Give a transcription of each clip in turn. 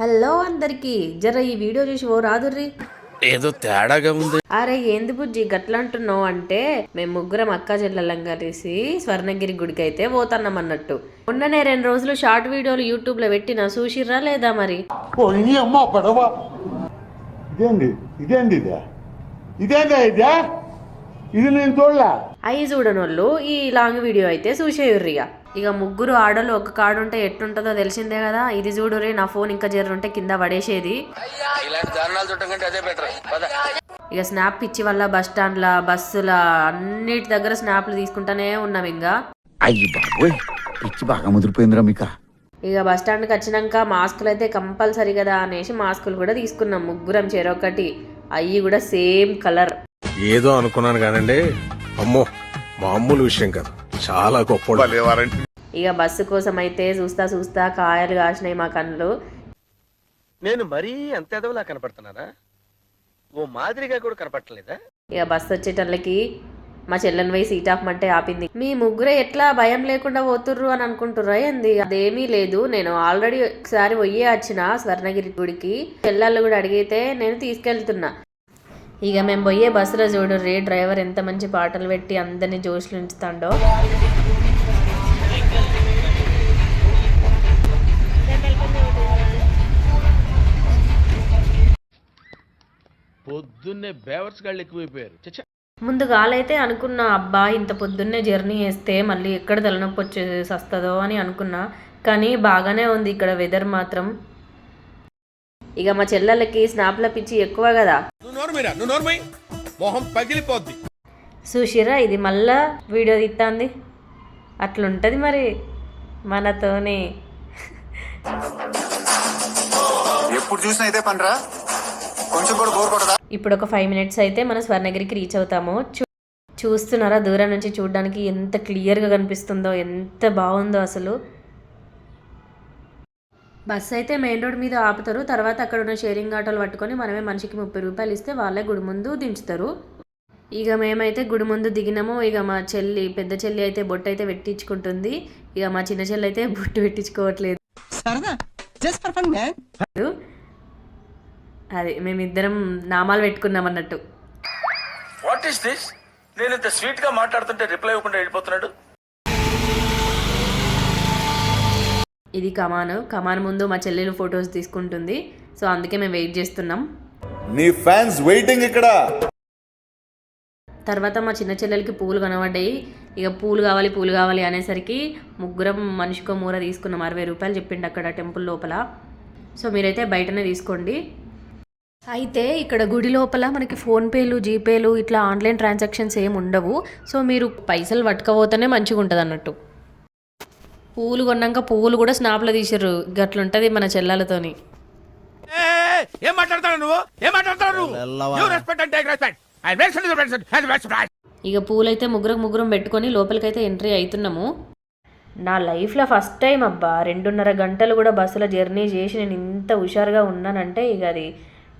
Hello అందరికి. జర ఈ వీడియో చూసి ఓ రాదుర్రి. ఏదో తేడాగా ఉంది. అరే ఏంది బుజ్జి గట్ల అంటున్నావు అంటే మేము ముగ్గురం అక్క చెల్లెళ్ళం కలిసి స్వర్ణగిరి గుడికి అయితే పోతున్నాం అన్నట్టు. మొన్ననే రెండు రోజులు షార్ట్ వీడియోలు యూట్యూబ్లో పెట్టిన చూసిర్రా లేదా మరి? పోయి అమ్మ పడవ. ఇదేంది? ఇదేంది ఇదే? ఇదేందా ఇదే? ఇది నేను చూడలే. చూడనోళ్ళు ఈ లాంగ్ వీడియో అయితే చూసేయుర్రిగా. ఇక ముగ్గురు ఆడలు ఒక కాడు ఉంటే ఎట్టుంటుందో తెలిసిందే కదా. ఇది చూడురే నా ఫోన్ ఇంకా జర్రుంటే కింద పడేసేది. ఇలాంటి దారుణాలు చుట్టం కంటే అదే బెటర్. పద. ఇక స్నాప్ పిచ్చి వల్ల బస్ స్టాండ్ల బస్సుల అన్నిటి దగ్గర స్నాప్లు తీసుకుంటానే ఉన్నాం ఇంకా అయ్యి బాబోయ్ పిచ్చి బాగా ముదిరిపోయిందిరా మీకా. ఇక బస్ స్టాండ్కి వచ్చినాక మాస్కులు అయితే కంపల్సరీ కదా అనేసి మాస్కులు కూడా తీసుకున్నాం ముగ్గురం చెరొకటి. అవి కూడా సేమ్ కలర్. ఏదో అనుకున్నాను కానండి. అమ్మో మామూలు విషయం కాదు. చాలా గొప్ప ఇక బస్సు కోసం అయితే చూస్తా చూస్తా కాయలు కాసినాయి మా కళ్ళు. నేను మరీ అంత ఎదవలా కనపడుతున్నానా? ఓ మాదిరిగా కూడా కనపడలేదా ఇక బస్సు వచ్చేటల్లకి మా చెల్లెని పోయి సీట్ ఆపమంటే ఆపింది. మీ ముగ్గురే ఎట్లా భయం లేకుండా పోతుర్రు అని అనుకుంటుర్రా ఏంది? అదేమీ లేదు. నేను ఆల్రెడీ ఒకసారి పోయే వచ్చిన స్వర్ణగిరి గుడికి. చెల్లెళ్ళు కూడా అడిగితే నేను తీసుకెళ్తున్నా. ఇక మేము పోయే బస్సులో చూడుర్రి డ్రైవర్ ఎంత మంచి పాటలు పెట్టి అందరినీ జోష్లు ఉంచుతాడో. పొద్దున్నే బేవర్స్ గాళ్ళు ఎక్కువైపోయారు. ముందుగాలైతే అనుకున్నా అబ్బా ఇంత పొద్దున్నే జర్నీ చేస్తే మళ్ళీ ఎక్కడ తలనొప్పి వచ్చేసి వస్తుందో అని అనుకున్నా. కానీ బాగానే ఉంది ఇక్కడ వెదర్ మాత్రం. ఇక మా చెల్లెలకి స్నాప్ల పిచ్చి ఎక్కువ కదా. నోర్మైరా నువ్వు నోర్మై? మొహం పగిలిపోద్ది. సుషిరా ఇది మళ్ళా వీడియో తీస్తాంది అట్లుంటుంది మరి మనతోని. ఎప్పుడు చూసినా ఇదే పనిరా? కొంచెం కూడా బోర్ కొట్టదా? ఇప్పుడు ఒక ఫైవ్ మినిట్స్ అయితే మన స్వర్ణగిరికి రీచ్ అవుతాము. చూ చూస్తున్నారా? దూరం నుంచి చూడడానికి ఎంత క్లియర్గా కనిపిస్తుందో ఎంత బాగుందో అసలు. బస్ అయితే మెయిన్ రోడ్ మీద ఆపుతారు. తర్వాత అక్కడ ఉన్న షేరింగ్ ఆటోలు పట్టుకొని మనమే మనిషికి ముప్పై రూపాయలు ఇస్తే వాళ్ళే గుడి ముందు దించుతారు. ఇక మేమైతే గుడి ముందు దిగినాము. ఇక మా చెల్లి పెద్ద చెల్లి అయితే బొట్టు అయితే పెట్టించుకుంటుంది. ఇక మా చిన్న చెల్లి అయితే బొట్టు పెట్టించుకోవట్లేదు. అదే మేమిద్దరం నామాలు పెట్టుకున్నాం అన్నట్టు. వాట్ ఈస్ దిస్ నేను ఇంత స్వీట్గా మాట్లాడుతుంటే రిప్లై ఇవ్వకుండా వెళ్ళిపోతున్నాడు. ఇది కమాన్. కమాన్ ముందు మా చెల్లెలు ఫొటోస్ తీసుకుంటుంది. సో అందుకే మేము వెయిట్ చేస్తున్నాం. నీ ఫ్యాన్స్ వెయిటింగ్ ఇక్కడ. తర్వాత మా చిన్న చెల్లెలకి పూలు కనబడ్డాయి. ఇక పూలు కావాలి పూలు కావాలి అనేసరికి ముగ్గురం మనిషికో మూర తీసుకున్నాం. అరవై రూపాయలు చెప్పిండు అక్కడ టెంపుల్ లోపల. సో మీరైతే బయటనే తీసుకోండి. అయితే ఇక్కడ గుడి లోపల మనకి ఫోన్పేలు జీపేలు ఇట్లా ఆన్లైన్ ట్రాన్సాక్షన్స్ ఏమి ఉండవు. సో మీరు పైసలు పట్టుకపోతేనే మంచిగా ఉంటుంది అన్నట్టు పూలు కొన్నాక పువ్వులు కూడా స్నాప్లో తీసిర్రు. గట్లుంటది మన చెల్లెలతోని. ఏం మాట్లాడతావు నువ్వు? ఏం మాట్లాడతావు నువ్వు? యు రెస్పెక్ట్ ఐ రెస్పెక్ట్ ఇక పూలైతే ముగ్గురు ముగ్గురం పెట్టుకొని లోపలికైతే ఎంట్రీ అవుతున్నాము నా లైఫ్లో ఫస్ట్ టైం అబ్బా. రెండున్నర గంటలు కూడా బస్సులో జర్నీ చేసి నేను ఇంత హుషారుగా ఉన్నానంటే ఇక అది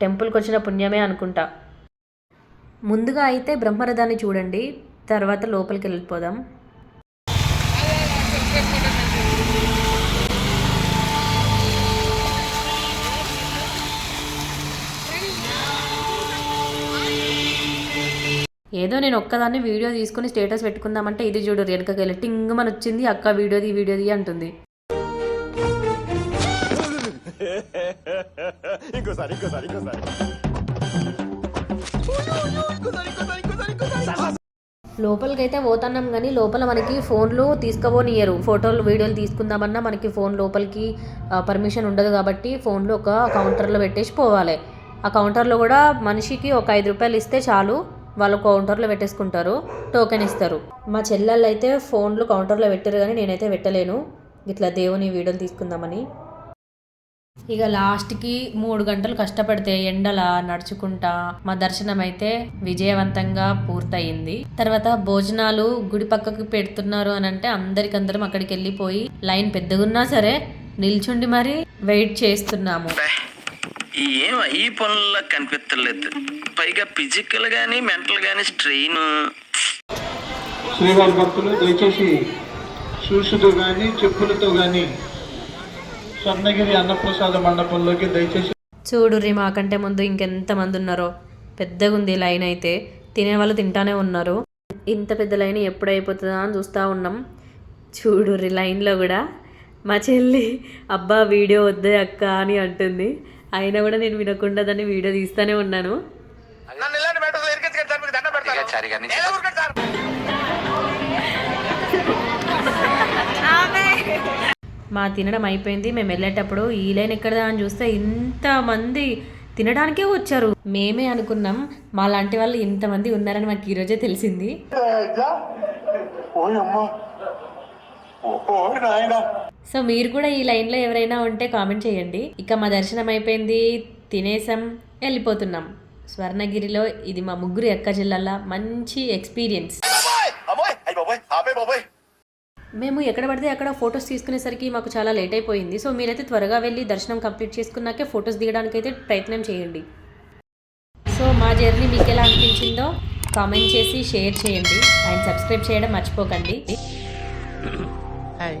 టెంపుల్కి వచ్చిన పుణ్యమే అనుకుంటా. ముందుగా అయితే బ్రహ్మరథాన్ని చూడండి. తర్వాత లోపలికి వెళ్ళిపోదాం. ఏదో నేను ఒక్కదాన్ని వీడియో తీసుకుని స్టేటస్ పెట్టుకుందామంటే ఇది చూడు వెనకకి వెళ్ళి టింగ్ మన వచ్చింది అక్క వీడియోది వీడియోది అంటుంది. లోపలికైతే పోతున్నాం కానీ లోపల మనకి ఫోన్లు తీసుకుపోనియరు. ఫోటోలు వీడియోలు తీసుకుందామన్నా మనకి ఫోన్ లోపలికి పర్మిషన్ ఉండదు కాబట్టి ఫోన్లు ఒక కౌంటర్లో పెట్టేసి పోవాలి. ఆ కౌంటర్లో కూడా మనిషికి ఒక ఐదు రూపాయలు ఇస్తే చాలు. వాళ్ళు కౌంటర్లో పెట్టేసుకుంటారు టోకెన్ ఇస్తారు. మా చెల్లెళ్ళు అయితే ఫోన్లు కౌంటర్లో పెట్టారు కానీ నేనైతే పెట్టలేను. ఇట్లా దేవుని వీడియోలు తీసుకుందామని. ఇక లాస్ట్కి మూడు గంటలు కష్టపడితే ఎండల నడుచుకుంటా మా దర్శనం అయితే విజయవంతంగా పూర్తయింది. తర్వాత భోజనాలు గుడి పక్కకు పెడుతున్నారు అని అంటే అందరికందరం అక్కడికి వెళ్ళిపోయి లైన్ పెద్దగున్నా సరే నిల్చుండి మరి వెయిట్ చేస్తున్నాము. ఏం ఈ పనుల్లో కనిపించలేదు పైగా ఫిజికల్ గానీ మెంటల్ గానీ స్ట్రెయిన్ శ్రీవారి భక్తులు దయచేసి షూస్తో కానీ చెప్పులతో కానీ స్వర్ణగిరి అన్నప్రసాద మండపంలోకి దయచేసి చూడుర్రి మాకంటే ముందు ఇంకెంతమంది ఉన్నారో. పెద్దగా ఉంది లైన్ అయితే. తినేవాళ్ళు తింటానే ఉన్నారు. ఇంత పెద్ద లైన్ ఎప్పుడు అయిపోతుందా అని చూస్తూ ఉన్నాం. చూడుర్రి లైన్లో కూడా మా చెల్లి అబ్బా వీడియో వద్దే అక్క అని అంటుంది. అయినా కూడా నేను వినకుండా దాన్ని వీడియో తీస్తూనే ఉన్నాను. మా తినడం అయిపోయింది మేము వెళ్ళేటప్పుడు ఈ లైన్ ఎక్కడదా అని చూస్తే ఇంతమంది తినడానికే వచ్చారు. మేమే అనుకున్నాం మా లాంటి వాళ్ళు ఇంతమంది ఉన్నారని మాకు ఈరోజే తెలిసింది. సో మీరు కూడా ఈ లైన్లో ఎవరైనా ఉంటే కామెంట్ చేయండి. ఇక మా దర్శనం అయిపోయింది. తినేసాం వెళ్ళిపోతున్నాం. స్వర్ణగిరిలో ఇది మా ముగ్గురు ఎక్క జిల్లాల మంచి ఎక్స్పీరియన్స్. మేము ఎక్కడ పడితే అక్కడ ఫొటోస్ తీసుకునేసరికి మాకు చాలా లేట్ అయిపోయింది. సో మీరైతే త్వరగా వెళ్ళి దర్శనం కంప్లీట్ చేసుకున్నాకే ఫొటోస్ దిగడానికి అయితే ప్రయత్నం చేయండి. సో మా జర్నీ మీకు ఎలా అనిపించిందో కామెంట్ చేసి షేర్ చేయండి. అండ్ సబ్స్క్రైబ్ చేయడం మర్చిపోకండి. హాయ్